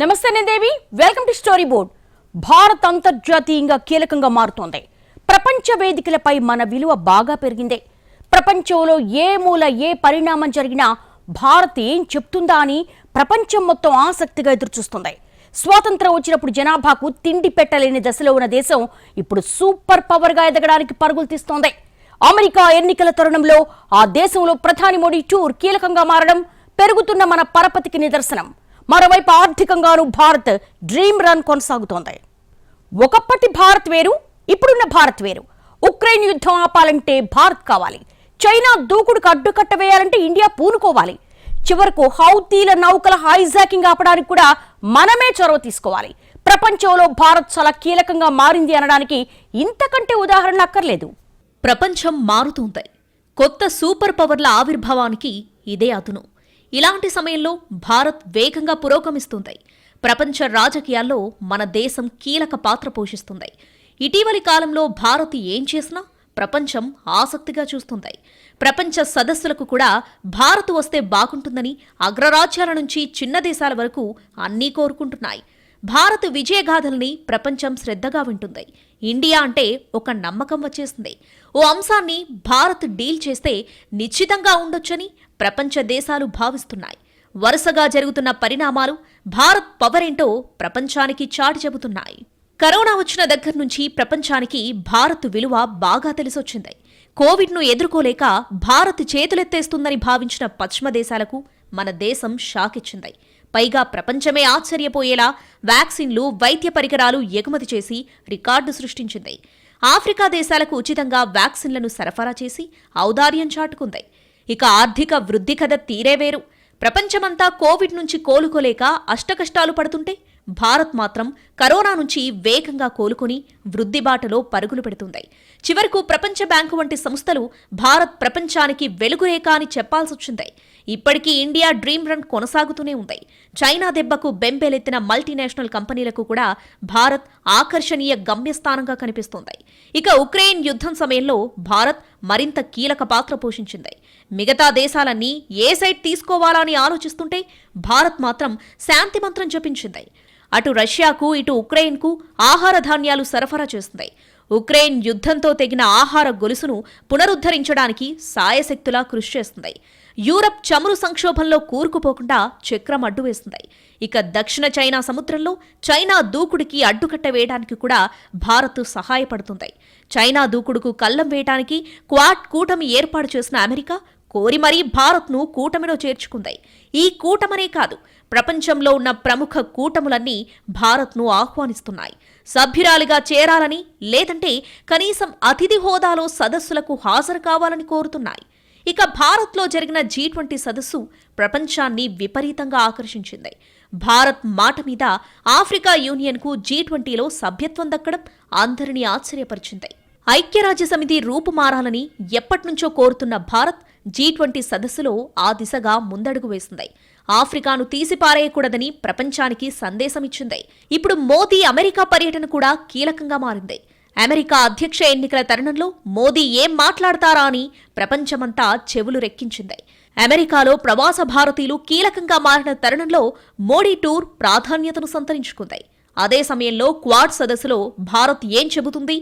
నమస్తే నేను Devi welcome to story board Bharat అంతర్జాతీయంగా కీలకంగా మారుతోంది. ప్రపంచ వేదికలపై మన విలువ బాగా పెరిగిందే. ప్రపంచంలో ఏ మూల ఏ పరిణామం జరిగినా భారత్ ఏం చెప్తుందా అని ప్రపంచం మొత్తం ఆసక్తిగా ఎదురుచూస్తుంది. స్వాతంత్రం వచ్చినప్పుడు జనాభాకు తిండి పెట్టలేని దశలో ఉన్న దేశం ఇప్పుడు సూపర్ పవర్గా ఎదగడానికి పరుగులు తీస్తోంది. అమెరికా ఎన్నికల తరుణంలో ఆ దేశంలో ప్రధాని మోడీ టూర్ కీలకంగా మారడం పెరుగుతున్న మన పరపతికి నిదర్శనం. మరోవైపు ఆర్థికంగానూ భారత్ డ్రీమ్ రన్ కొనసాగుతోంది. ఒకప్పటి భారత్ వేరు ఇప్పుడున్న భారత్ వేరు. ఉక్రెయిన్ యుద్ధం ఆపాలంటే భారత్ కావాలి. చైనా దూకుడుకు అడ్డుకట్ట వేయాలంటే ఇండియా పూనుకోవాలి. చివరకు హౌతీల నౌకల హైజాకింగ్ ఆపడానికి కూడా మనమే చొరవ తీసుకోవాలి. ప్రపంచంలో భారత్ చాలా కీలకంగా మారింది అనడానికి ఇంతకంటే ఉదాహరణ అక్కర్లేదు. ప్రపంచం మారుతుంది. కొత్త సూపర్ పవర్ల ఆవిర్భావానికి ఇదే అదును. ఇలాంటి సమయంలో భారత్ వేగంగా పురోగమిస్తుంది. ప్రపంచ రాజకీయాల్లో మన దేశం కీలక పాత్ర పోషిస్తుంది. ఇటీవలి కాలంలో భారత్ ఏం చేసినా ప్రపంచం ఆసక్తిగా చూస్తుంది. ప్రపంచ సదస్సులకు కూడా భారత్ వస్తే బాగుంటుందని అగ్రరాజ్యాల నుంచి చిన్న దేశాల వరకు అన్నీ కోరుకుంటున్నాయి. భారత్ విజయగాథల్ని ప్రపంచం శ్రద్ధగా వింటుంది. ఇండియా అంటే ఒక నమ్మకం వచ్చేసింది. ఓ అంశాన్ని భారత్ డీల్ చేస్తే నిశ్చితంగా ఉండొచ్చని ప్రపంచ దేశాలు భావిస్తున్నాయి. వరుసగా జరుగుతున్న పరిణామాలు భారత్ పవర్ ఏంటో ప్రపంచానికి చాటి చెబుతున్నాయి. కరోనా వచ్చిన దగ్గర నుంచి ప్రపంచానికి భారత్ విలువ బాగా తెలిసొచ్చింది. కోవిడ్ను ఎదుర్కోలేక భారత్ చేతులెత్తేస్తుందని భావించిన పశ్చిమ దేశాలకు మన దేశం షాక్ ఇచ్చింది పైగా ప్రపంచమే ఆశ్చర్యపోయేలా వ్యాక్సిన్లు వైద్య పరికరాలు ఎగుమతి చేసి రికార్డు సృష్టించింది. ఆఫ్రికా దేశాలకు ఉచితంగా వ్యాక్సిన్లను సరఫరా చేసి ఔదార్యం చాటుకుంది. ఇక ఆర్థిక వృద్ధి కథ తీరే వేరు. ప్రపంచమంతా కోవిడ్ నుంచి కోలుకోలేక అష్టకష్టాలు పడుతుంటే భారత్ మాత్రం కరోనా నుంచి వేగంగా కోలుకొని వృద్ధి బాటలో పరుగులు పెడుతుంది. చివరకు ప్రపంచ బ్యాంకు వంటి సంస్థలు భారత్ ప్రపంచానికి వెలుగురేఖ అని చెప్పాల్సొచ్చింది. ఇప్పటికీ ఇండియా డ్రీమ్ రన్ కొనసాగుతూనే ఉంది. చైనా దెబ్బకు బెంబేలెత్తిన మల్టీనేషనల్ కంపెనీలకు కూడా భారత్ ఆకర్షణీయ గమ్యస్థానంగా కనిపిస్తోంది. ఇక ఉక్రెయిన్ యుద్ధం సమయంలో భారత్ మరింత కీలక పాత్ర పోషించింది. మిగతా దేశాలన్నీ ఏ సైడ్ తీసుకోవాలా అని ఆలోచిస్తుంటే భారత్ మాత్రం శాంతి మంత్రం జపించింది. అటు రష్యాకు ఇటు ఉక్రెయిన్కు ఆహార ధాన్యాలు సరఫరా చేస్తుంది. ఉక్రెయిన్ యుద్ధంతో తెగిన ఆహార గొలుసును పునరుద్ధరించడానికి సాయశక్తులా కృషి చేస్తుంది యూరప్ చమురు సంక్షోభంలో కూరుకుపోకుండా చక్రం అడ్డు వేస్తుంది ఇక దక్షిణ చైనా సముద్రంలో చైనా దూకుడికి అడ్డుకట్ట వేయడానికి కూడా భారత్ సహాయపడుతుంది. చైనా దూకుడుకు కళ్ళం వేయడానికి క్వాడ్ కూటమి ఏర్పాటు చేసిన అమెరికా కోరి మరీ భారత్ను కూటమిలో చేర్చుకుంది. ఈ కూటమనే కాదు ప్రపంచంలో ఉన్న ప్రముఖ కూటములన్నీ భారత్ను ఆహ్వానిస్తున్నాయి. సభ్యురాలిగా చేరాలని లేదంటే కనీసం అతిథి హోదాలో సదస్సులకు హాజరు కావాలని కోరుతున్నాయి. ఇక భారత్లో జరిగిన జీ ట్వంటీ సదస్సు ప్రపంచాన్ని విపరీతంగా ఆకర్షించింది. భారత్ మాట మీద ఆఫ్రికా యూనియన్కు జీ ట్వంటీలో సభ్యత్వం దక్కడం అందరినీ ఆశ్చర్యపరిచింది. ఐక్యరాజ్య సమితి రూపుమారాలని ఎప్పటినుంచో కోరుతున్న భారత్ జీ ట్వంటీ సదస్సులో ఆ దిశగా ముందడుగు వేసింది. ఆఫ్రికాను తీసిపారేయకూడదని ప్రపంచానికి సందేశమిచ్చింది. ఇప్పుడు మోదీ అమెరికా పర్యటన కూడా కీలకంగా మారింది. అమెరికా అధ్యక్ష ఎన్నికల తరుణంలో మోదీ ఏం మాట్లాడతారా అని ప్రపంచమంతా చెవులు రెక్కించింది. అమెరికాలో ప్రవాస భారతీయులు కీలకంగా మారిన తరుణంలో మోడీ టూర్ ప్రాధాన్యతను సంతరించుకుంది. అదే సమయంలో క్వాడ్ సదస్సులో భారత్ ఏం చెబుతుంది?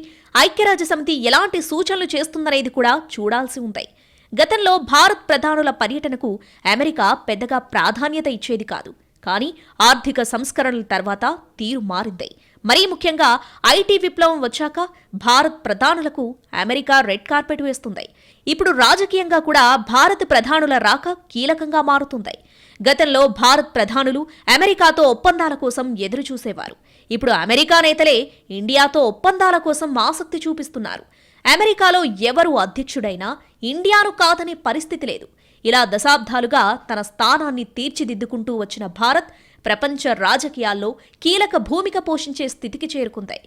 ఐక్యరాజ్య సమితి ఎలాంటి సూచనలు చేస్తుందనేది కూడా చూడాల్సి ఉంది. గతంలో భారత్ ప్రధానుల పర్యటనకు అమెరికా పెద్దగా ప్రాధాన్యత ఇచ్చేది కాదు. కానీ ఆర్థిక సంస్కరణల తర్వాత తీరు మారింది. మరీ ముఖ్యంగా ఐటీ విప్లవం వచ్చాక భారత్ ప్రధానులకు అమెరికా రెడ్ కార్పెట్ వేస్తుంది. ఇప్పుడు రాజకీయంగా కూడా భారత ప్రధానుల రాక కీలకంగా మారుతుంది. గతంలో భారత్ ప్రధానులు అమెరికాతో ఒప్పందాల కోసం ఎదురుచూసేవారు. ఇప్పుడు అమెరికా నేతలే ఇండియాతో ఒప్పందాల కోసం ఆసక్తి చూపిస్తున్నారు. అమెరికాలో ఎవరు అధ్యక్షుడైనా ఇండియాను కాదనే పరిస్థితి లేదు. ఇలా దశాబ్దాలుగా తన స్థానాన్ని తీర్చిదిద్దుకుంటూ వచ్చిన భారత్ ప్రపంచ రాజకీయాల్లో కీలక భూమిక పోషించే స్థితికి చేరుకుంది.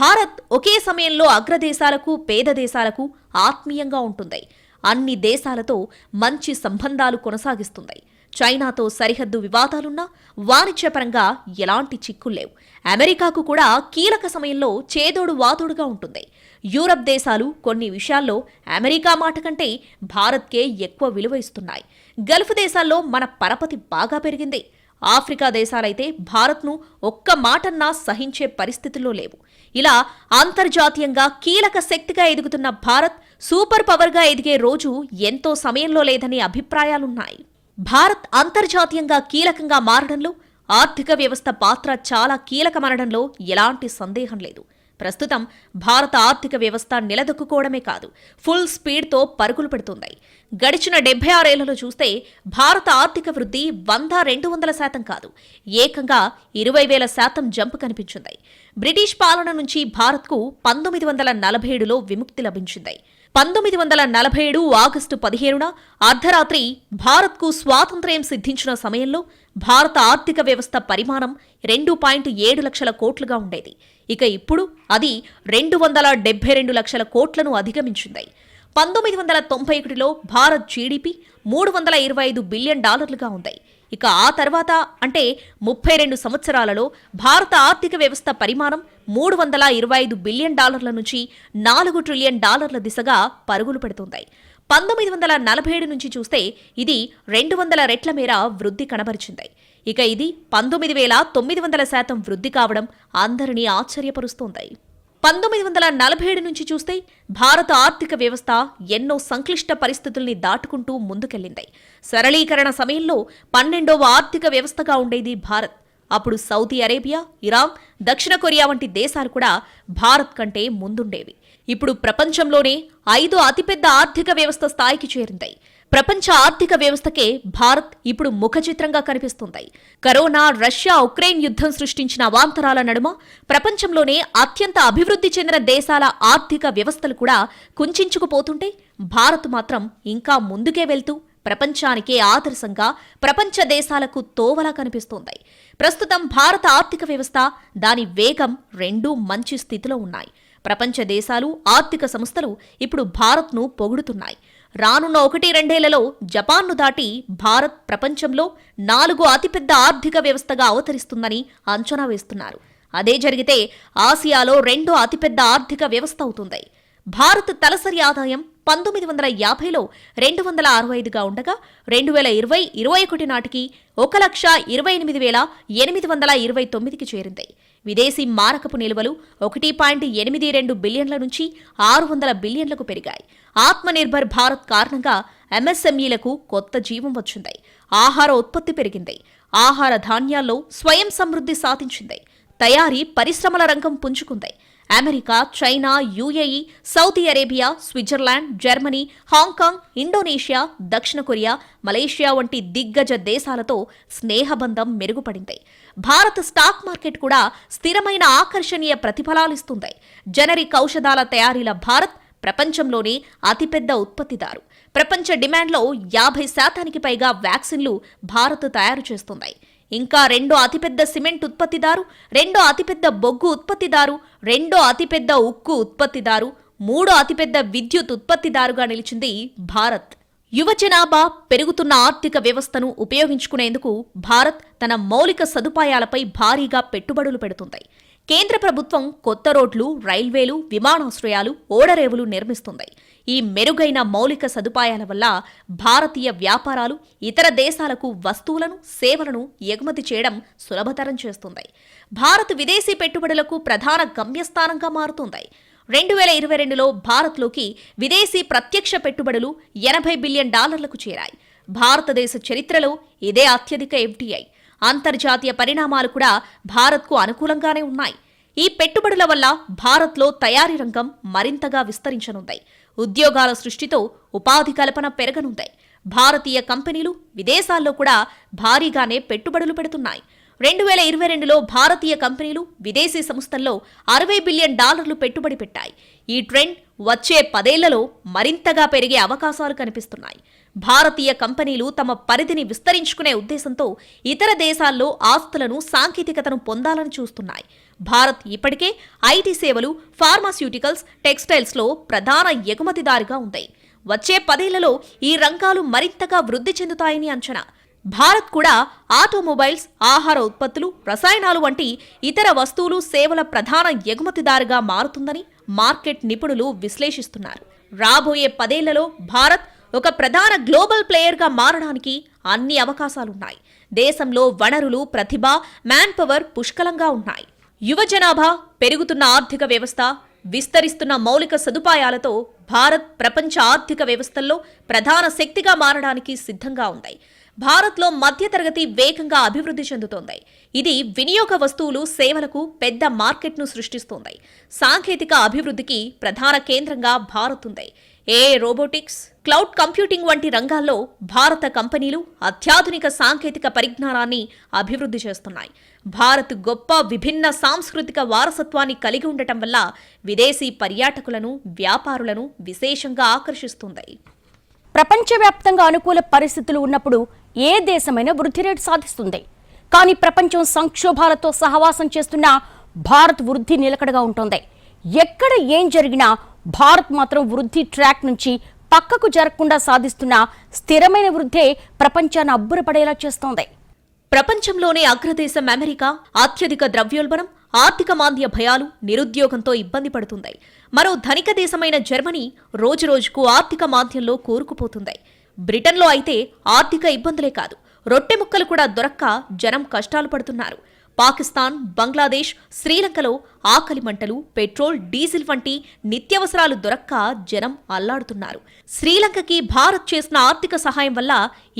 భారత్ ఒకే సమయంలో అగ్రదేశాలకు పేద దేశాలకు ఆత్మీయంగా ఉంటుంది. అన్ని దేశాలతో మంచి సంబంధాలు కొనసాగిస్తుంది. చైనాతో సరిహద్దు వివాదాలున్నా వాణిజ్యపరంగా ఎలాంటి చిక్కుల్లేవు అమెరికాకు కూడా కీలక సమయంలో చేదోడు వాదోడుగా ఉంటుంది. యూరప్ దేశాలు కొన్ని విషయాల్లో అమెరికా మాట కంటే భారత్కే ఎక్కువ విలువ ఇస్తున్నాయి. గల్ఫ్ దేశాల్లో మన పరపతి బాగా పెరిగింది. ఆఫ్రికా దేశాలైతే భారత్ను ఒక్క మాటన్నా సహించే పరిస్థితుల్లో లేవు. ఇలా అంతర్జాతీయంగా కీలక శక్తిగా ఎదుగుతున్న భారత్ సూపర్ పవర్గా ఎదిగే రోజు ఎంతో సమయంలో లేదనే అభిప్రాయాలున్నాయి. భారత్ అంతర్జాతీయంగా కీలకంగా మారడంలో ఆర్థిక వ్యవస్థ పాత్ర చాలా కీలకమనడంలో ఎలాంటి సందేహం లేదు. ప్రస్తుతం భారత ఆర్థిక వ్యవస్థ నిలదొక్కుకోవడమే కాదు ఫుల్ స్పీడ్తో పరుగులు పెడుతుంది. గడిచిన డెబ్బై ఆరేళ్ళలో చూస్తే భారత ఆర్థిక వృద్ధి వంద రెండు వందల శాతం కాదు ఏకంగా ఇరవై వేల శాతం జంప్ కనిపించింది. బ్రిటిష్ పాలన నుంచి భారత్కు పంతొమ్మిది వందల నలభై ఏడులో విముక్తి లభించింది. పంతొమ్మిది వందల నలభై ఏడు ఆగస్టు పదిహేనున అర్ధరాత్రి భారత్కు స్వాతంత్ర్యం సిద్ధించిన సమయంలో భారత ఆర్థిక వ్యవస్థ పరిమాణం రెండు పాయింట్ ఏడు లక్షల కోట్లుగా ఉండేది. ఇక ఇప్పుడు అది రెండు వందల డెబ్బై రెండు లక్షల కోట్లను అధిగమించింది. పంతొమ్మిది వందల తొంభై ఒకటిలో భారత్ జీడిపి మూడు వందల ఇరవై ఐదు బిలియన్ డాలర్లుగా ఉంది. ఇక ఆ తర్వాత అంటే ముప్పై రెండు సంవత్సరాలలో భారత ఆర్థిక వ్యవస్థ పరిమాణం మూడు వందల ఇరవై ఐదు బిలియన్ డాలర్ల నుంచి నాలుగు ట్రిలియన్ డాలర్ల దిశగా పరుగులు పెడుతుంది. పంతొమ్మిది వందల నలభై ఏడు నుంచి చూస్తే ఇది రెండు వందల రెట్ల మేర వృద్ధి కనబరిచింది. ఇక ఇది పంతొమ్మిది వేల తొమ్మిది వందల శాతం వృద్ధి కావడం అందరినీ ఆశ్చర్యపరుస్తోంది. పంతొమ్మిది వందల నలభై ఏడు నుంచి చూస్తే భారత ఆర్థిక వ్యవస్థ ఎన్నో సంక్లిష్ట పరిస్థితుల్ని దాటుకుంటూ ముందుకెళ్ళింది సరళీకరణ సమయంలో పన్నెండవ ఆర్థిక వ్యవస్థగా ఉండేది భారత్. అప్పుడు సౌదీ అరేబియా ఇరాన్ దక్షిణ కొరియా వంటి దేశాలు కూడా భారత్ కంటే ముందుండేవి. ఇప్పుడు ప్రపంచంలోనే ఐదు అతిపెద్ద ఆర్థిక వ్యవస్థ స్థాయికి చేరింది ప్రపంచ ఆర్థిక వ్యవస్థకే భారత్ ఇప్పుడు ముఖచిత్రంగా కనిపిస్తుంది. కరోనా రష్యా ఉక్రెయిన్ యుద్ధం సృష్టించిన అవాంతరాల నడుమ ప్రపంచంలోనే అత్యంత అభివృద్ధి చెందిన దేశాల ఆర్థిక వ్యవస్థలు కూడా కుంచుకుపోతుంటే భారత్ మాత్రం ఇంకా ముందుకే వెళ్తూ ప్రపంచానికే ఆదర్శంగా ప్రపంచ దేశాలకు తోవలా కనిపిస్తోంది. ప్రస్తుతం భారత ఆర్థిక వ్యవస్థ దాని వేగం రెండూ మంచి స్థితిలో ఉన్నాయి. ప్రపంచ దేశాలు ఆర్థిక సంస్థలు ఇప్పుడు భారత్ను పొగుడుతున్నాయి. రానున్న ఒకటి రెండేళ్ళలో జపాన్ను దాటి భారత్ ప్రపంచంలో నాలుగు అతిపెద్ద ఆర్థిక వ్యవస్థగా అవతరిస్తుందని అంచనా వేస్తున్నారు. అదే జరిగితే ఆసియాలో రెండో అతిపెద్ద ఆర్థిక వ్యవస్థ అవుతుంది. భారత్ తలసరి ఆదాయం పంతొమ్మిది వందల యాభైలో రెండు వందల అరవై ఐదుగా ఉండగా రెండు వేల ఇరవై ఇరవై ఒకటి నాటికి ఒక లక్ష ఇరవై ఎనిమిది వేల ఎనిమిది వందల ఇరవై తొమ్మిదికి చేరింది. విదేశీ మారకపు నిల్వలు ఒకటి పాయింట్ ఎనిమిది రెండు బిలియన్ల నుంచి ఆరు వందల బిలియన్లకు పెరిగాయి. ఆత్మనిర్భర్ భారత్ కారణంగా ఎంఎస్ఎంఈలకు కొత్త జీవం వచ్చింది. ఆహార ఉత్పత్తి పెరిగింది. ఆహార ధాన్యాల్లో స్వయం సమృద్ధి సాధించింది. తయారీ పరిశ్రమల రంగం పుంజుకుంది. America China UAE Saudi Arabia Switzerland Germany Hong Kong Indonesia దక్షిణ కొరియా మలేషియా వంటి దిగ్గజ దేశాలతో స్నేహబంధం మెరుగుపడింది. భారత స్టాక్ మార్కెట్ కూడా స్థిరమైన ఆకర్షణీయ ప్రతిఫలాలిస్తుంది జనరిక్ ఔషధాల తయారీల భారత్ ప్రపంచంలోనే అతిపెద్ద ఉత్పత్తిదారు. ప్రపంచ డిమాండ్లో యాభై శాతానికి పైగా వ్యాక్సిన్లు భారత్ తయారు చేస్తుంది. ఇంకా రెండో అతిపెద్ద సిమెంట్ ఉత్పత్తిదారు రెండో అతిపెద్ద బొగ్గు ఉత్పత్తిదారు రెండో అతిపెద్ద ఉక్కు ఉత్పత్తిదారు మూడో అతిపెద్ద విద్యుత్ ఉత్పత్తిదారుగా నిలిచింది భారత్. యువ జనాభా పెరుగుతున్న ఆర్థిక వ్యవస్థను ఉపయోగించుకునేందుకు భారత్ తన మౌలిక సదుపాయాలపై భారీగా పెట్టుబడులు పెడుతుంది. కేంద్ర ప్రభుత్వం కొత్త రోడ్లు రైల్వేలు విమానాశ్రయాలు ఓడరేవులు నిర్మిస్తుంది. ఈ మెరుగైన మౌలిక సదుపాయాల వల్ల భారతీయ వ్యాపారాలు ఇతర దేశాలకు వస్తువులను సేవలను ఎగుమతి చేయడం సులభతరం చేస్తుంది. భారత్ విదేశీ పెట్టుబడులకు ప్రధాన గమ్యస్థానంగా మారుతుంది. రెండు వేల ఇరవై రెండులో భారత్లోకి విదేశీ ప్రత్యక్ష పెట్టుబడులు ఎనభై బిలియన్ డాలర్లకు చేరాయి. భారతదేశ చరిత్రలో ఇదే అత్యధిక ఎఫ్డీఐ. అంతర్జాతీయ పరిణామాలు కూడా భారత్కు అనుకూలంగానే ఉన్నాయి. ఈ పెట్టుబడుల వల్ల భారత్లో తయారీ రంగం మరింతగా విస్తరించనుంది. ఉద్యోగాల సృష్టితో ఉపాధి కల్పన పెరగనుంది. భారతీయ కంపెనీలు విదేశాల్లో కూడా భారీగానే పెట్టుబడులు పెడుతున్నాయి. రెండు వేల ఇరవై రెండులో భారతీయ కంపెనీలు విదేశీ సంస్థల్లో అరవై బిలియన్ డాలర్లు పెట్టుబడి పెట్టాయి. ఈ ట్రెండ్ వచ్చే పదేళ్ళలో మరింతగా పెరిగే అవకాశాలు కనిపిస్తున్నాయి. భారతీయ కంపెనీలు తమ పరిధిని విస్తరించుకునే ఉద్దేశంతో ఇతర దేశాల్లో ఆస్తులను సాంకేతికతను పొందాలని చూస్తున్నాయి. భారత్ ఇప్పటికే ఐటీ సేవలు ఫార్మాస్యూటికల్స్ టెక్స్టైల్స్లో ప్రధాన ఎగుమతిదారుగా ఉంది. వచ్చే పదేళ్ళలో ఈ రంగాలు మరింతగా వృద్ధి చెందుతాయని అంచనా. భారత్ కూడా ఆటోమొబైల్స్ ఆహార ఉత్పత్తులు రసాయనాలు వంటి ఇతర వస్తువులు సేవల ప్రధాన ఎగుమతిదారుగా మారుతుందని మార్కెట్ నిపుణులు విశ్లేషిస్తున్నారు. రాబోయే పదేళ్ళలో భారత్ ఒక ప్రధాన గ్లోబల్ ప్లేయర్గా మారడానికి అన్ని అవకాశాలున్నాయి. దేశంలో వనరులు ప్రతిభ మ్యాన్ పవర్ పుష్కలంగా ఉన్నాయి. యువ జనాభా పెరుగుతున్న ఆర్థిక వ్యవస్థ విస్తరిస్తున్న మౌలిక సదుపాయాలతో భారత్ ప్రపంచ ఆర్థిక వ్యవస్థల్లో ప్రధాన శక్తిగా మారడానికి సిద్ధంగా ఉంది. భారత్లో మధ్యతరగతి వేగంగా అభివృద్ధి చెందుతోంది. ఇది వినియోగ వస్తువులు సేవలకు పెద్ద మార్కెట్ను సృష్టిస్తోంది. సాంకేతిక అభివృద్ధికి ప్రధాన కేంద్రంగా భారత్ ఉంది. ఏ రోబోటిక్స్ క్లౌడ్ కంప్యూటింగ్ వంటి రంగాల్లో భారత కంపెనీలు అత్యాధునిక సాంకేతిక పరిజ్ఞానాన్ని అభివృద్ధి చేస్తున్నాయి. భారత్ గొప్ప విభిన్న సాంస్కృతిక వారసత్వాన్ని కలిగి ఉండటం వల్ల విదేశీ పర్యాటకులను వ్యాపారులను విశేషంగా ఆకర్షిస్తుంది. ప్రపంచవ్యాప్తంగా అనుకూల పరిస్థితులు ఉన్నప్పుడు ఏ దేశమైనా వృద్ధి రేటు సాధిస్తుంది. కానీ ప్రపంచం సంక్షోభాలతో సహవాసం చేస్తున్న భారత్ వృద్ధి నిలకడగా ఉంటుంది. ఎక్కడ ఏం జరిగినా భారత్ మాత్రం వృద్ధి ట్రాక్ నుంచి పక్కకు జరగకుండా సాధిస్తున్న స్థిరమైన వృద్ధే ప్రపంచాన్ని అబ్బురపడేలా చేస్తోంది. ప్రపంచంలోనే అగ్రదేశం అమెరికా అత్యధిక ద్రవ్యోల్బణం ఆర్థిక మాంద్య భయాలు నిరుద్యోగంతో ఇబ్బంది పడుతుంది. మరో ధనిక దేశమైన జర్మనీ రోజురోజుకు ఆర్థిక మాంద్యంలో కూరుకుపోతుంది. బ్రిటన్లో అయితే ఆర్థిక ఇబ్బందులే కాదు. రొట్టె ముక్కలు కూడా దొరక్క జనం కష్టాలు పడుతున్నారు. పాకిస్తాన్ బంగ్లాదేశ్ శ్రీలంకలో ఆకలి మంటలు పెట్రోల్ డీజిల్ వంటి నిత్యావసరాలు దొరక్క జనం అల్లాడుతున్నారు. శ్రీలంకకి భారత్ చేసిన ఆర్థిక సహాయం వల్ల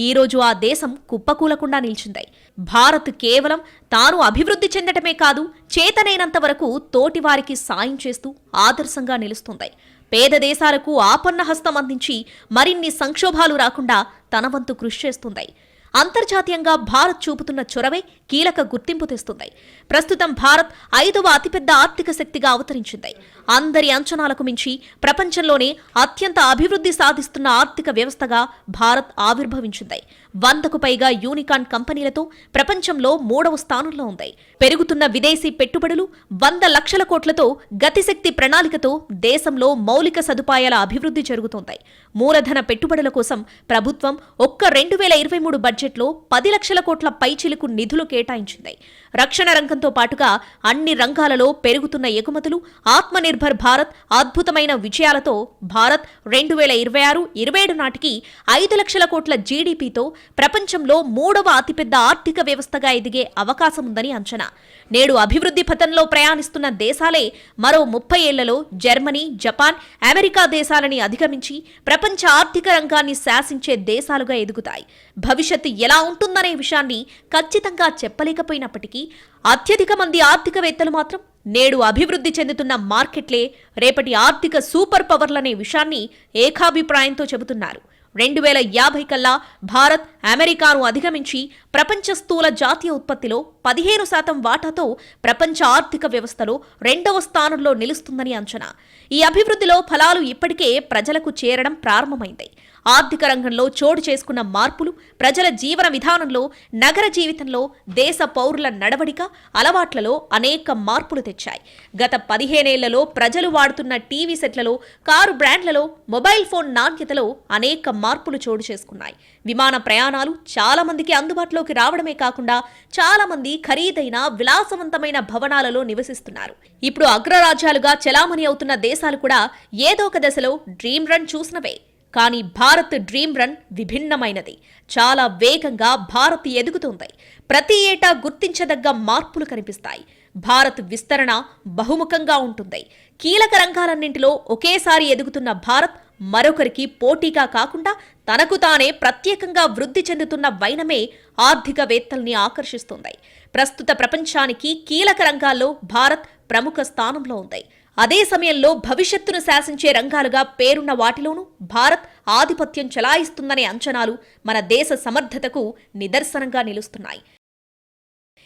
ఈ రోజు ఆ దేశం కుప్పకూలకుండా నిలిచింది. భారత్ కేవలం తాను అభివృద్ధి చెందటమే కాదు చేతనైనంత వరకు తోటివారికి సాయం చేస్తూ ఆదర్శంగా నిలుస్తుంది. పేద దేశాలకు ఆపన్న హస్తం అందించి మరిన్ని సంక్షోభాలు రాకుండా తన వంతు కృషి చేస్తుంది. అంతర్జాతీయంగా భారత్ చూపుతున్న చొరవే కీలక గుర్తింపు తెస్తుంది. ప్రస్తుతం భారత్ ఐదవ అతిపెద్ద ఆర్థిక శక్తిగా అవతరించింది. అందరి అంచనాలకు మించి ప్రపంచంలోనే అత్యంత అభివృద్ధి సాధిస్తున్న ఆర్థిక వ్యవస్థగా భారత్ ఆవిర్భవించింది. వందకు పైగా యూనికాన్ కంపెనీలతో ప్రపంచంలో మూడవ స్థానంలో ఉంది. పెరుగుతున్న విదేశీ పెట్టుబడులు వంద లక్షల కోట్లతో గతిశక్తి ప్రణాళికతో దేశంలో మౌలిక సదుపాయాల అభివృద్ధి జరుగుతోంది. మూలధన పెట్టుబడుల కోసం ప్రభుత్వం ఒక్క రెండు వేల ఇరవై మూడు బడ్జెట్లో పది లక్షల కోట్ల పైచిలుకు నిధులు కేటాయించింది. రక్షణ రంగంతో పాటుగా అన్ని రంగాలలో పెరుగుతున్న ఎగుమతులు ఆత్మనిర్భర్ భారత్ అద్భుతమైన విజయాలతో భారత్ రెండు వేల ఇరవై ఆరు ఇరవై ఏడు నాటికి ఐదు లక్షల కోట్ల జీడీపీతో ప్రపంచంలో మూడవ అతిపెద్ద ఆర్థిక వ్యవస్థగా ఎదిగే అవకాశం ఉందని అంచనా. నేడు అభివృద్ధి పథంలో ప్రయాణిస్తున్న దేశాలే మరో ముప్పై ఏళ్ళలో జర్మనీ జపాన్ అమెరికా దేశాలని అధిగమించి ప్రపంచ ఆర్థిక రంగాన్ని శాసించే దేశాలుగా ఎదుగుతాయి. భవిష్యత్తు ఎలా ఉంటుందనే విషయాన్ని ఖచ్చితంగా చెప్పలేకపోయినప్పటికీ అత్యధిక మంది ఆర్థికవేత్తలు మాత్రం నేడు అభివృద్ధి చెందుతున్న మార్కెట్లే రేపటి ఆర్థిక సూపర్ పవర్లనే విషయాన్ని ఏకాభిప్రాయంతో చెబుతున్నారు. రెండు వేల యాభై కల్లా భారత్ అమెరికాను అధిగమించి ప్రపంచ స్థూల జాతీయ ఉత్పత్తిలో పదిహేను శాతం వాటాతో ప్రపంచ ఆర్థిక వ్యవస్థలో రెండవ స్థానంలో నిలుస్తుందని అంచనా. ఈ అభివృద్ధిలో ఫలాలు ఇప్పటికే ప్రజలకు చేరడం ప్రారంభమైంది. ఆర్థిక రంగంలో చోటు చేసుకున్న మార్పులు ప్రజల జీవన విధానంలో నగర జీవితంలో దేశ పౌరుల నడవడిక అలవాట్లలో అనేక మార్పులు తెచ్చాయి. గత పదిహేనేళ్ళలో ప్రజలు వాడుతున్న టీవీ సెట్లలో కారు బ్రాండ్లలో మొబైల్ ఫోన్ నాణ్యతలో అనేక మార్పులు చోటు చేసుకున్నాయి. విమాన ప్రయాణాలు చాలా మందికి అందుబాటులోకి రావడమే కాకుండా చాలా మంది ఖరీదైన విలాసవంతమైన భవనాలలో నివసిస్తున్నారు. ఇప్పుడు అగ్రరాజ్యాలుగా చెలామణి అవుతున్న దేశాలు కూడా ఏదో ఒక దశలో డ్రీమ్ రన్ చూసినవే. కానీ భారత్ డ్రీమ్ రన్ విభిన్నమైనది. చాలా వేగంగా భారత్ ఎదుగుతుంది. ప్రతి ఏటా గుర్తించదగ్గ మార్పులు కనిపిస్తాయి. భారత్ విస్తరణ బహుముఖంగా ఉంటుంది. కీలక రంగాలన్నింటిలో ఒకేసారి ఎదుగుతున్న భారత్ మరొకరికి పోటీగా కాకుండా తనకు తానే ప్రత్యేకంగా వృద్ధి చెందుతున్న వైనమే ఆర్థికవేత్తల్ని ఆకర్షిస్తుంది. ప్రస్తుత ప్రపంచానికి కీలక రంగాల్లో భారత్ ప్రముఖ స్థానంలో ఉంది. అదే సమయంలో భవిష్యత్తును శాసించే రంగాలుగా పేరున్న వాటిలోనూ భారత్ ఆధిపత్యం చెలాయిస్తుందనే అంచనాలు మన దేశ సమర్థతకు నిదర్శనంగా నిలుస్తున్నాయి.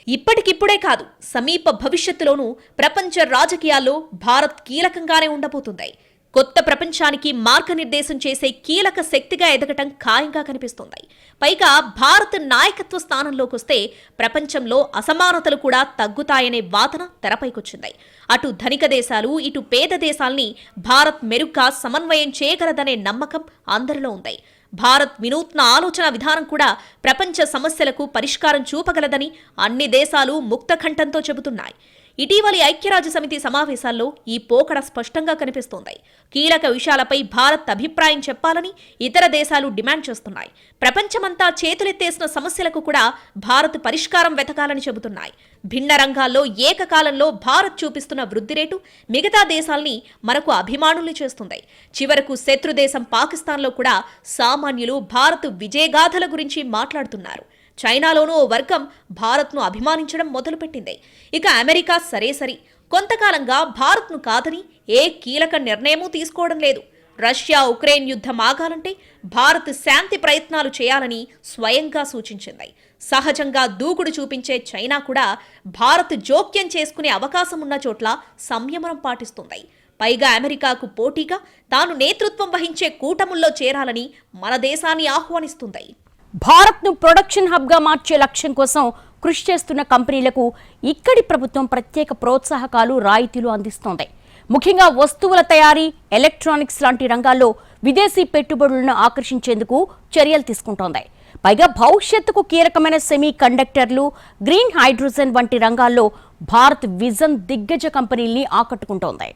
ఇప్పటికిప్పుడే కాదు సమీప భవిష్యత్తులోనూ ప్రపంచ రాజకీయాల్లో భారత్ కీలకంగానే ఉండబోతుంది. కొత్త ప్రపంచానికి మార్గనిర్దేశం చేసే కీలక శక్తిగా ఎదగటం ఖాయంగా కనిపిస్తోంది. పైగా భారత్ నాయకత్వ స్థానంలోకి వస్తే ప్రపంచంలో అసమానతలు కూడా తగ్గుతాయనే వాదన తెరపైకొచ్చింది. అటు ధనిక దేశాలు ఇటు పేద దేశాల్ని భారత్ మెరుగ్గా సమన్వయం చేయగలదనే నమ్మకం అందరిలో ఉంది. భారత్ వినూత్న ఆలోచన విధానం కూడా ప్రపంచ సమస్యలకు పరిష్కారం చూపగలదని అన్ని దేశాలు ముక్తకంఠంతో చెబుతున్నాయి. ఇటీవలి ఐక్యరాజ్య సమితి సమావేశాల్లో ఈ పోకడ స్పష్టంగా కనిపిస్తోంది. కీలక విషయాలపై భారత్ అభిప్రాయం చెప్పాలని ఇతర దేశాలు డిమాండ్ చేస్తున్నాయి. ప్రపంచమంతా చేతులెత్తేసిన సమస్యలకు కూడా భారత్ పరిష్కారం వెతకాలని చెబుతున్నాయి. భిన్న రంగాల్లో ఏకకాలంలో భారత్ చూపిస్తున్న వృద్ధి రేటు మిగతా దేశాల్ని మనకు అభిమానుల్ని చేస్తుంది. చివరకు శత్రు దేశం పాకిస్తాన్లో కూడా సామాన్యులు భారత్ విజయగాథల గురించి మాట్లాడుతున్నారు. చైనాలోనూ ఓ వర్గం భారత్ను అభిమానించడం మొదలుపెట్టింది. ఇక అమెరికా సరే సరి. కొంతకాలంగా భారత్ను కాదని ఏ కీలక నిర్ణయమూ తీసుకోవడం లేదు. రష్యా ఉక్రెయిన్ యుద్ధం ఆగాలంటే భారత్ శాంతి ప్రయత్నాలు చేయాలని స్వయంగా సూచించింది. సహజంగా దూకుడు చూపించే చైనా కూడా భారత్ జోక్యం చేసుకునే అవకాశం ఉన్న చోట్ల సంయమనం పాటిస్తుంది. పైగా అమెరికాకు పోటీగా తాను నేతృత్వం వహించే కూటముల్లో చేరాలని మన దేశాన్ని ఆహ్వానిస్తుంది. భారత్ను ప్రొడక్షన్ హబ్గా మార్చే లక్ష్యం కోసం కృషి చేస్తున్న కంపెనీలకు ఇక్కడి ప్రభుత్వం ప్రత్యేక ప్రోత్సాహకాలు రాయితీలు అందిస్తోంది. ముఖ్యంగా వస్తువుల తయారీ ఎలక్ట్రానిక్స్ లాంటి రంగాల్లో విదేశీ పెట్టుబడులను ఆకర్షించేందుకు చర్యలు తీసుకుంటోంది. పైగా భవిష్యత్తుకు కీలకమైన సెమీ కండక్టర్లు గ్రీన్ హైడ్రోజన్ వంటి రంగాల్లో భారత్ విజన్ దిగ్గజ కంపెనీల్ని ఆకట్టుకుంటోంది.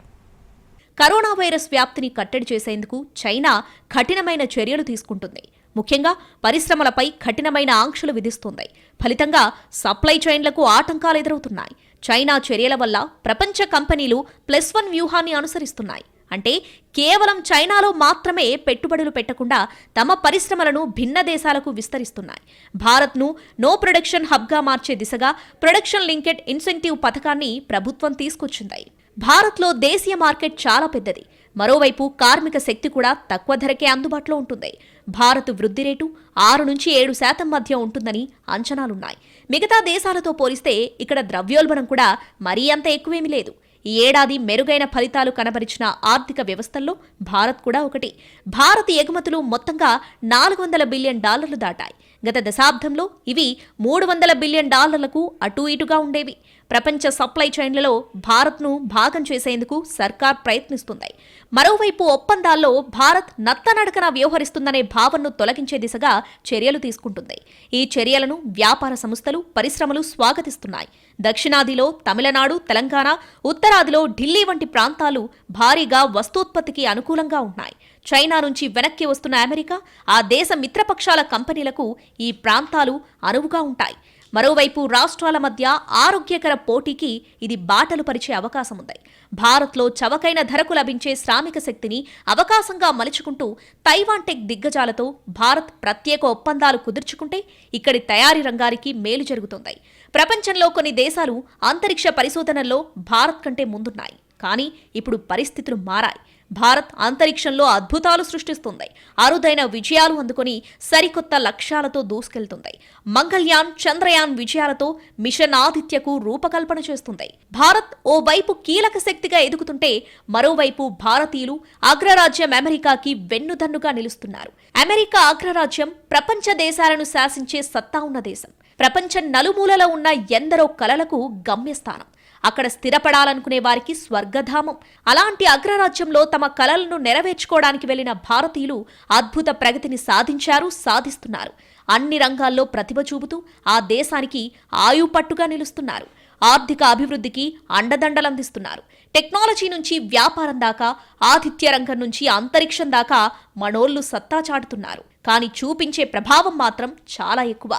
కరోనా వైరస్ వ్యాప్తిని కట్టడి చేసేందుకు చైనా కఠినమైన చర్యలు తీసుకుంటుంది. ముఖ్యంగా పరిశ్రమలపై కఠినమైన ఆంక్షలు విధిస్తుంది. ఫలితంగా సప్లై చైన్లకు ఆటంకాలు ఎదురవుతున్నాయి. చైనా చర్యల వల్ల ప్రపంచ కంపెనీలు ప్లస్ వన్ వ్యూహాన్ని అనుసరిస్తున్నాయి. అంటే కేవలం చైనాలో మాత్రమే పెట్టుబడులు పెట్టకుండా తమ పరిశ్రమలను భిన్న దేశాలకు విస్తరిస్తున్నాయి. భారత్ను నో ప్రొడక్షన్ హబ్గా మార్చే దిశగా ప్రొడక్షన్ లింకెడ్ ఇన్సెంటివ్ పథకాన్ని ప్రభుత్వం తీసుకొచ్చింది. భారత్లో దేశీయ మార్కెట్ చాలా పెద్దది. మరోవైపు కార్మిక శక్తి కూడా తక్కువ ధరకే అందుబాటులో ఉంటుంది. భారత్ వృద్ధి రేటు ఆరు నుంచి ఏడు శాతం మధ్య ఉంటుందని అంచనాలున్నాయి. మిగతా దేశాలతో పోలిస్తే ఇక్కడ ద్రవ్యోల్బణం కూడా మరీ అంత ఎక్కువేమీ లేదు. ఈ ఏడాది మెరుగైన ఫలితాలు కనబరిచిన ఆర్థిక వ్యవస్థల్లో భారత్ కూడా ఒకటి. భారత్ ఎగుమతులు మొత్తంగా నాలుగు వందల బిలియన్ డాలర్లు దాటాయి. గత దశాబ్దంలో ఇవి మూడు వందల బిలియన్ డాలర్లకు అటూ ఇటుగా ఉండేవి. ప్రపంచ సప్లై చైన్లలో భారత్ను భాగం చేసేందుకు సర్కార్ ప్రయత్నిస్తుంది. మరోవైపు ఒప్పందాల్లో భారత్ నత్తనడకన వ్యవహరిస్తుందనే భావనను తొలగించే దిశగా చర్యలు తీసుకుంటుంది. ఈ చర్యలను వ్యాపార సంస్థలు పరిశ్రమలు స్వాగతిస్తున్నాయి. దక్షిణాదిలో తమిళనాడు తెలంగాణ ఉత్తరాదిలో ఢిల్లీ వంటి ప్రాంతాలు భారీగా వస్తోత్పత్తికి అనుకూలంగా ఉన్నాయి. చైనా నుంచి వెనక్కి వస్తున్న అమెరికా ఆ దేశ మిత్రపక్షాల కంపెనీలకు ఈ ప్రాంతాలు అనువుగా ఉంటాయి. మరోవైపు రాష్ట్రాల మధ్య ఆరోగ్యకర పోటీకి ఇది బాటలు పరిచే అవకాశం ఉంది. భారత్లో చవకైన ధరకు లభించే శ్రామిక శక్తిని అవకాశంగా మలుచుకుంటూ తైవాన్ టెక్ దిగ్గజాలతో భారత్ ప్రత్యేక ఒప్పందాలు కుదుర్చుకుంటే ఇక్కడి తయారీ రంగానికి మేలు జరుగుతుంది. ప్రపంచంలో కొన్ని దేశాలు అంతరిక్ష పరిశోధనల్లో భారత్ కంటే ముందున్నాయి. కానీ ఇప్పుడు పరిస్థితులు మారాయి. భారత్ అంతరిక్షంలో అద్భుతాలు సృష్టిస్తుంది. అరుదైన విజయాలు అందుకొని సరికొత్త లక్ష్యాలతో దూసుకెళ్తుంది. మంగళ్యాన్ చంద్రయాన్ విజయాలతో మిషన్ ఆదిత్యకు రూపకల్పన చేస్తుంది. భారత్ ఓ వైపు కీలక శక్తిగా ఎదుగుతుంటే మరోవైపు భారతీయులు అగ్రరాజ్యం అమెరికాకి వెన్నుదన్నుగా నిలుస్తున్నారు. అమెరికా అగ్రరాజ్యం ప్రపంచ దేశాలను శాసించే సత్తా ఉన్న దేశం. ప్రపంచం నలుమూలలో ఉన్న ఎందరో కలలకు గమ్యస్థానం. అక్కడ స్థిరపడాలనుకునే వారికి స్వర్గధామం. అలాంటి అగ్రరాజ్యంలో తమ కలలను నెరవేర్చుకోవడానికి వెళ్ళిన భారతీయులు అద్భుత ప్రగతిని సాధించారు సాధిస్తున్నారు. అన్ని రంగాల్లో ప్రతిభ చూపుతూ ఆ దేశానికి ఆయుపట్టుగా నిలుస్తున్నారు. ఆర్థిక అభివృద్ధికి అండదండలందిస్తున్నారు. టెక్నాలజీ నుంచి వ్యాపారం దాకా ఆతిథ్య రంగం నుంచి అంతరిక్షం దాకా మనోళ్ళు సత్తా చాటుతున్నారు. కానీ చూపించే ప్రభావం మాత్రం చాలా ఎక్కువ.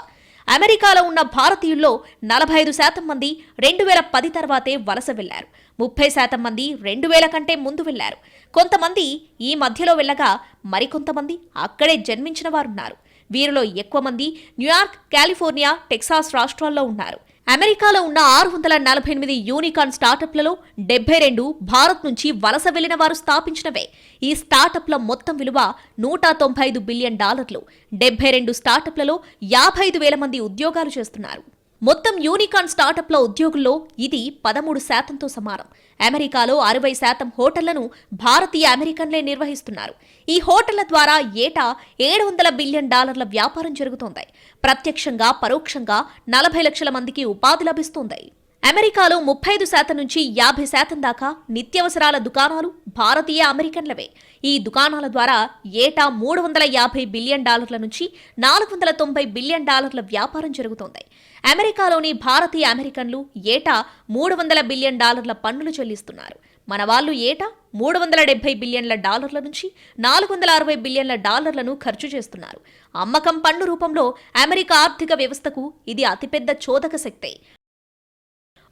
అమెరికాలో ఉన్న భారతీయుల్లో నలభై ఐదు శాతం మంది రెండు వేల పది తర్వాతే వలస వెళ్ళారు. ముప్పై శాతం మంది రెండు వేల కంటే ముందు వెళ్ళారు. కొంతమంది ఈ మధ్యలో వెళ్ళగా మరికొంతమంది అక్కడే జన్మించిన వారున్నారు. వీరిలో ఎక్కువ మంది న్యూయార్క్ కాలిఫోర్నియా టెక్సాస్ రాష్ట్రాల్లో ఉన్నారు. అమెరికాలో ఉన్న ఆరు వందల నలభై ఎనిమిది యూనికాన్ స్టార్టప్లలో డెబ్బై రెండు భారత్ నుంచి వలస వెళ్ళిన వారు స్థాపించినవే. ఈ స్టార్టప్ల మొత్తం విలువ నూట తొంభై ఐదు బిలియన్ డాలర్లు. డెబ్బై రెండు స్టార్టప్లలో యాభై ఐదు వేల మంది ఉద్యోగాలు చేస్తున్నారు. మొత్తం యూనికాన్ స్టార్టప్ల ఉద్యోగుల్లో ఇది పదమూడు శాతంతో సమానం. అమెరికాలో అరవై శాతం హోటళ్ళను భారతీయ అమెరికన్లే నిర్వహిస్తున్నారు. ఈ హోటళ్ళ ద్వారా ఏటా ఏడు వందల బిలియన్ డాలర్ల వ్యాపారం జరుగుతోంది. ప్రత్యక్షంగా పరోక్షంగా నలభై లక్షల మందికి ఉపాధి లభిస్తోంది. అమెరికాలో ముప్పై ఐదు శాతం నుంచి యాభై శాతం దాకా నిత్యావసరాల దుకాణాలు భారతీయ అమెరికన్లవే. ఈ దుకాణాల ద్వారా ఏటా మూడు వందల యాభై బిలియన్ డాలర్ల నుంచి నాలుగు వందల తొంభై బిలియన్ డాలర్ల వ్యాపారం జరుగుతోంది. అమెరికాలోని భారతీయ అమెరికన్లు ఏటా మూడు వందల బిలియన్ డాలర్ల పన్నులు చెల్లిస్తున్నారు. మన వాళ్ళు ఏటా మూడు వందల డెబ్బై బిలియన్ల డాలర్ల నుంచి నాలుగు వందల అరవై బిలియన్ల డాలర్లను ఖర్చు చేస్తున్నారు. అమ్మకం పన్ను రూపంలో అమెరికా ఆర్థిక వ్యవస్థకు ఇది అతిపెద్ద చోదక శక్తే.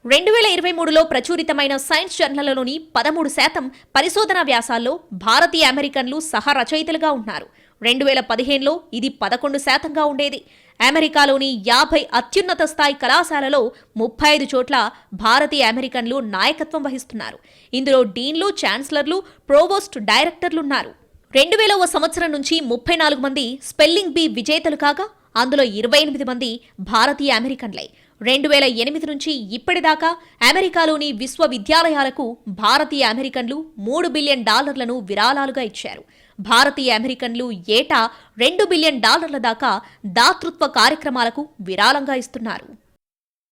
రెండు వేల ఇరవై మూడులో ప్రచురితమైన సైన్స్ జర్నల్లోని పదమూడు శాతం పరిశోధనా వ్యాసాల్లో భారతీయ అమెరికన్లు సహ రచయితలుగా ఉన్నారు. రెండు వేల పదిహేనులో ఇది పదకొండు శాతంగా ఉండేది. అమెరికాలోని యాభై అత్యున్నత స్థాయి కళాశాలలో ముప్పై ఐదు చోట్ల భారతీయ అమెరికన్లు నాయకత్వం వహిస్తున్నారు. ఇందులో డీన్లు ఛాన్సలర్లు ప్రోవోస్ట్ డైరెక్టర్లున్నారు. రెండు వేలవ సంవత్సరం నుంచి ముప్పై నాలుగు మంది స్పెల్లింగ్ బీ విజేతలు కాగా అందులో ఇరవై ఎనిమిది మంది భారతీయ అమెరికన్లే. రెండు వేల ఎనిమిది నుంచి ఇప్పటిదాకా అమెరికాలోని విశ్వవిద్యాలయాలకు భారతీయ అమెరికన్లు మూడు బిలియన్ డాలర్లను విరాళాలుగా ఇచ్చారు. భారతీయ అమెరికన్లు ఏటా రెండు బిలియన్ డాలర్ల దాకా దాతృత్వ కార్యక్రమాలకు విరాళంగా ఇస్తున్నారు.